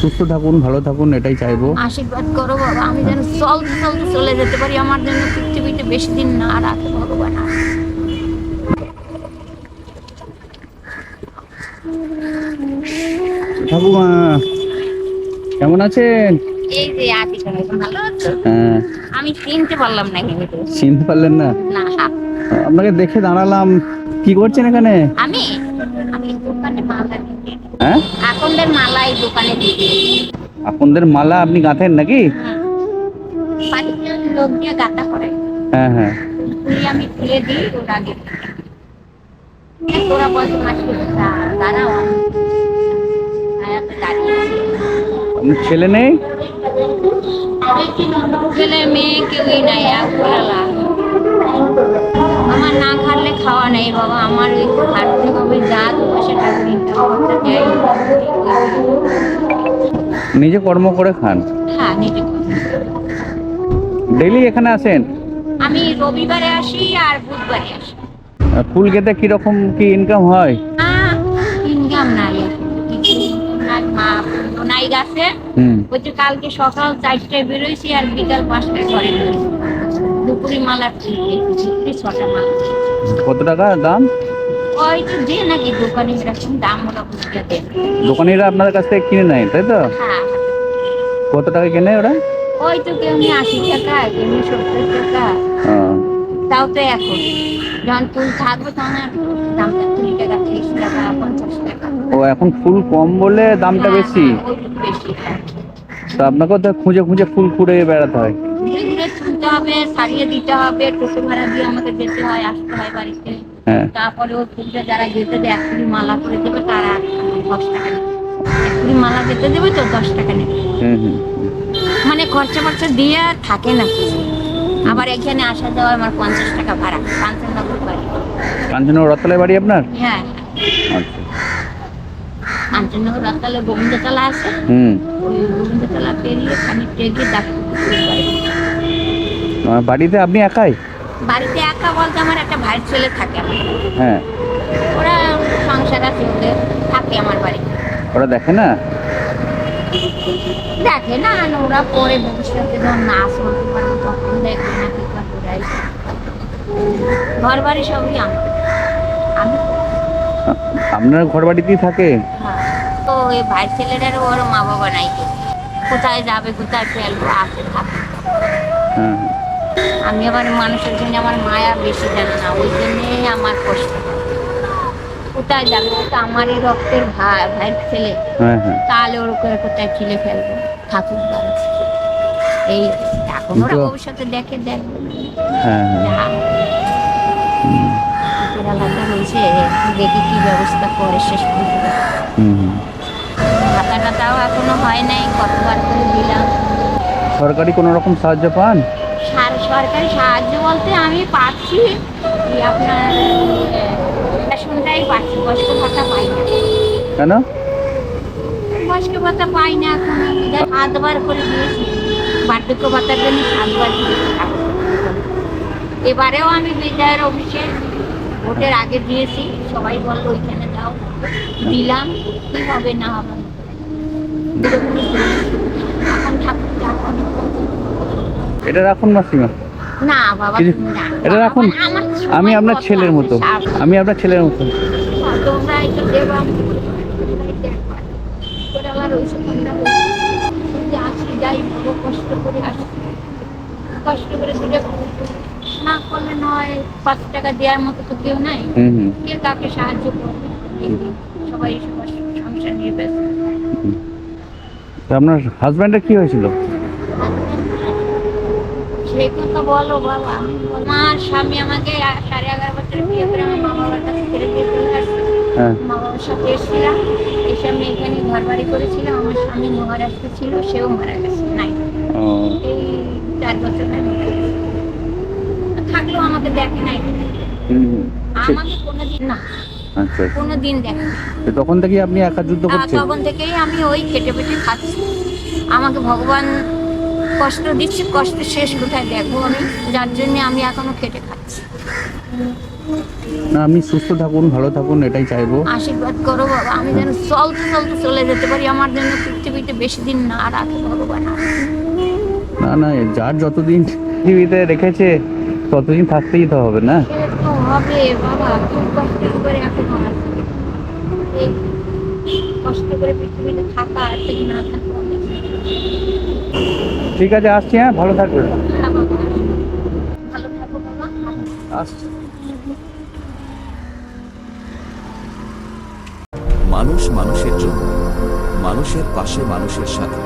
সুস্থ থাকুন ভালো থাকুন এটাই চাইব। আশীর্বাদ করো বাবা আমি যেন চলতে চলতে চলে যেতে পারি। আমার জন্য পৃথিবীতে বেশি দিন না রাখে ভগবান। ঠাকুমা কেমন আছেন? এই যে আছি ভালো আছো? হ্যাঁ। আমি চিনতে পারলাম না কিন্তু। চিনতে পারলেন না? না। আপনাকে দেখে দাঁড়ালাম। কি করছেন এখানে? আমি? আমি হ্যাঁ? আকন্দের মালা এই দোকানে মালা আপনি গাঁথেন নাকি? বাড়িতে লোক দিয়ে গাঁথা করে। হ্যাঁ হ্যাঁ। ফুলি আমি ফুলে দিই ওরা আগে তোরা বলছে মাসি দাঁড়াও। আমি আয়াতে দাঁড়িয়ে আছি। আপনার ছেলে নেই? ছেলে মেয়ে কেউই নাই খাটলে খাওয়া নেই বাবা আমার ওই খাটতে হবে যা দু পয়সা টাকা ইনকাম করতে দেয়। নিজে কর্ম করে খান? হ্যাঁ নিজে ডেইলি এখানে আসেন? আমি রবিবারে আসি আর বুধবারে আসি। ফুল খেতে কীরকম কি ইনকাম হয়? ইনকাম নাই মা নাই গাছে। যে কালকে সকাল চারটায় বেরোইছি আর বিকাল পাঁচটায় ঘরে। দুপুরি মালা ছটা মালা কত টাকা দাম? দোকানিরা আপনার কাছ থেকে কিনে নেয় তাই তো? হ্যাঁ। কত টাকা কেনে ওরা? ওই তো কেউ আশি টাকা কেউ সত্তর টাকা। তাও তো এখন। যখন ফুল থাকবে তখন কুড়ি টাকা তিরিশ টাকা পঞ্চাশ টাকা। ও এখন ফুল কম বলে দামটা হ্যাঁ, বেশি? হ্যাঁ, বেশি। তো আপনাকে তো খুঁজে খুঁজে ফুল খুঁড়ে বেড়াতে হয়। ঘুরে হবে সারিয়ে দিতে হবে টোটো ভাড়া দিয়ে আমাকে যেতে হয় আসতে হয় বাড়িতে। হ্যাঁ। তারপরে ওই ফুলটা যারা গেতে দেয় এক কুড়ি মালা করে দেবে তারা দশ টাকা নেবে। এক কুড়ি মালা গেতে দেবে তো দশ টাকা নেবে। মানে খরচা খরচা দিয়ে আর থাকে না কিছু। আবার এখানে আসা যাওয়া আমার পঞ্চাশ টাকা ভাড়া কাঞ্চননগর বাড়ি। কাঞ্চনগর রতলায় বাড়ি আপনার? হ্যাঁ। আচ্ছা। কাঞ্চননগর রাস্তালে গোবিন্দতলা আছে। হুম। ওই গোবিন্দতলা পেরিয়ে খানিকটা এগিয়ে ডাক্তার বাড়িতে আপনি একাই? বাড়িতে একা বলতে আমার একটা ভাইয়ের ছেলে থাকে। হ্যাঁ। ওরা সংসার আছে ওদের থাকে আমার বাড়িতে ওরা দেখে না? দেখে না ওরা পরে ভবিষ্যতে যখন করতে পারবে তখন দেখবে না কি করবে। ঘর বাড়ি সবই আমার। আমি আপনার ঘর বাড়িতেই থাকে? হ্যাঁ। তো ওই ভাই ছেলেটারও ওর মা বাবা নাই। কোথায় যাবে কোথায় ফেলব আছে থাকে। হ্যাঁ। আমি আবার মানুষের জন্য আমার মায়া বেশি জানে না ওই জন্যে আমার কষ্ট। কোথায় যাবে? ও তো আমারই রক্তের ভাই ভাইয়ের ছেলে। হ্যাঁ হ্যাঁ। তাহলে ওর করে কোথায় ছিলে ফেলব? ঠাকুর বাড়ি এই এখন ওরা ভবিষ্যতে দেখে দেখবে আলাদা হয়েছে দেখি কি ব্যবস্থা করে শেষ পর্যন্ত। হুম। টাতাও এখনও হয় নাই কতবার করে দিলাম। সরকারি কোনো রকম সাহায্য পান? সরকারি সাহায্য বলতে আমি পাচ্ছি। আপনার রেশনটাই পাচ্ছি বয়স্ক ভাতা পাই না। কেন? বয়স্ক ভাতা পাই না এখন। সাতবার করে দিয়েছি। বার্ধক্য ভাতার জন্য সাতবার দিয়েছি। এবারেও আমি বিদ্যায়ের অফিসে ভোটের আগে দিয়েছি। সবাই বলল ওইখানে দাও দিলাম কি হবে না হবে। এখন ঠাকুর এখন এটা রাখুন মাসিমা। না বাবা। এটা রাখুন। আমি আপনার ছেলের মতো। আমি আপনার ছেলের মতো। কষ্ট করে না করলে নয় পাঁচ টাকা দেওয়ার মতো তো কেউ নাই। হুম হুম। কে কাকে সাহায্য করবে সবাই সবার সংসার নিয়ে ব্যস্ত। তো আপনার হাজব্যান্ডের কি হয়েছিল? সেই কথা বলো বাবা আমি আমার স্বামী আমাকে সাড়ে এগারো বছর বিয়ে করে আমার মা বাবার কাছে ছেড়ে দিয়ে চলে আসছে। হ্যাঁ। মা বাবার সাথে এসেছিলাম এসে আমি এখানে ঘর বাড়ি করেছিলাম। আমার স্বামী মহারাষ্ট্র ছিল সেও মারা গেছে। নাই। এই চার বছর। থাকলেও আমাকে দেখে নাই। আমাকে কোনোদিন না। আচ্ছা কোনোদিন দেখে। তখন থেকে আপনি একা যুদ্ধ করছেন? তখন থেকেই আমি ওই খেটে পেটে খাচ্ছি। আমাকে ভগবান কষ্ট দিচ্ছি কষ্ট শেষ কোথায় দেখব আমি? যার জন্য আমি এখনও খেটে খাচ্ছি। না আপনি সুস্থ থাকুন ভালো থাকুন এটাই চাইব। আশীর্বাদ করো বাবা আমি যেন চলতে চলতে চলে যেতে পারি। আমার জন্য পৃথিবীতে বেশি দিন না রাখে ভগবান। না না যার যতদিন পৃথিবীতে রেখেছে ততদিন থাকতেই তো হবে না? তো হবে বাবা খুব কষ্ট করে এখন কষ্ট করে পৃথিবীতে থাকা আর না থাকা। ঠিক আছে আসছি হ্যাঁ ভালো থাকবেন। বাবা, ভালো থাকো বাবা আসছি। মানুষ মানুষের জন্য মানুষের পাশে মানুষের সাথে।